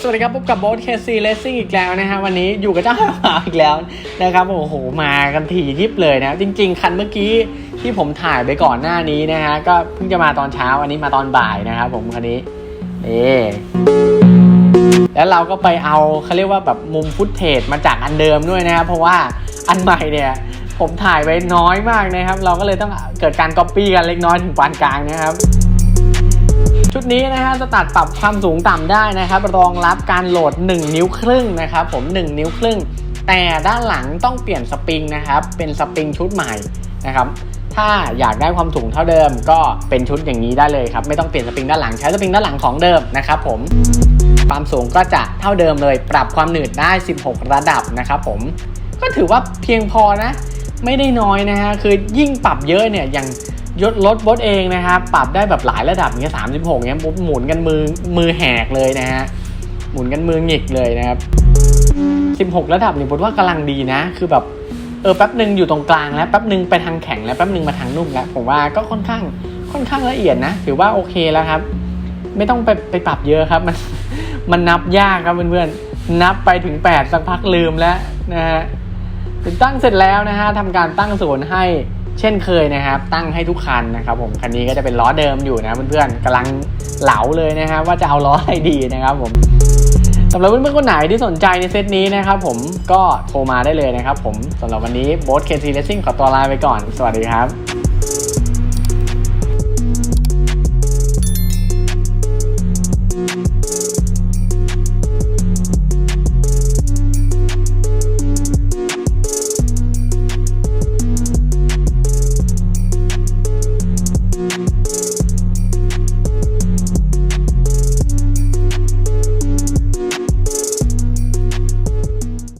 สวัสดีครับพบกับโบ๊ทเคซีเลสซิ่งอีกแล้วนะฮะวันนี้อยู่กับเจ้าหมาอีกแล้วนะครับโอ้โหมากันถี่ยิบเลยนะจริง ๆ คันเมื่อกี้ที่ผมถ่ายไปก่อนหน้านี้นะฮะก็เพิ่งจะมาตอนเช้าอันนี้มาตอนบ่ายนะครับผมคันนี้นี่แล้วเราก็ไปเอาเขาเรียกว่าแบบมุมฟุตเทจมาจากอันเดิมด้วยนะครับเพราะว่าอันใหม่เนี่ยผมถ่ายไว้น้อยมากนะครับ เราก็เลยต้องเกิดการก๊อปปี้กันเล็กน้อยถึงปานกลางนะครับ ชุดนี้นะฮะจะตัดปรับความสูงต่ำได้นะครับ รองรับการโหลด 1 นิ้วครึ่งนะครับผม 1 นิ้วครึ่ง แต่ด้านหลังต้องเปลี่ยนสปริงนะครับ เป็นสปริงชุดใหม่นะครับถ้าอยากได้ความสูงเท่าเดิมก็เป็นชุดอย่างนี้ได้เลยครับไม่ต้องเปลี่ยนสปริงด้านหลังใช้สปริงด้านหลังของเดิมนะครับผมความสูงก็จะเท่าเดิมเลย ปรับความหนืดได้ 16 ระดับนะครับผมก็ถือว่าเพียงพอนะ ไม่ได้น้อยนะฮะคือยิ่งปรับเยอะเนี่ยอย่าง ยศรถบดเองนะครับ ปรับได้แบบหลายระดับอย่างเงี้ยสามสิบหกเงี้ยปุ๊บหมุนกันมือมือแหกเลยนะฮะหมุนกันมือหงิกเลยนะครับสิบหกระดับเนี่ยบดว่ากำลังดีนะ คือแบบเออแป๊บหนึ่งอยู่ตรงกลางแล้วแป๊บหนึ่งไปทางแข็งแล้วแป๊บหนึ่งมาทางนุ่มแล้วผมว่าก็ค่อนข้างค่อนข้างละเอียดนะ ถือว่าโอเคแล้วครับ ไม่ต้องไปไปปรับเยอะครับ มันมันนับยากครับเพื่อนๆนับไปถึง 8 สักพักลืมแล้วนะฮะติดตั้งเสร็จแล้วนะฮะทำการตั้งศูนย์ให้ เช่นเคยนะครับ ตั้งให้ทุกคันนะครับ ผมคันนี้ก็จะเป็นล้อเดิมอยู่นะเพื่อนๆกำลังเหลาเลยนะครับว่าจะเอาล้ออะไรดีนะครับผมสำหรับเพื่อนๆคนไหนที่สนใจในเซตนี้นะครับผมก็โทรมาได้เลยนะครับผมสำหรับวันนี้โบ๊ทเคทีเลสซิ่งขอตัวลาไปก่อน สวัสดีครับ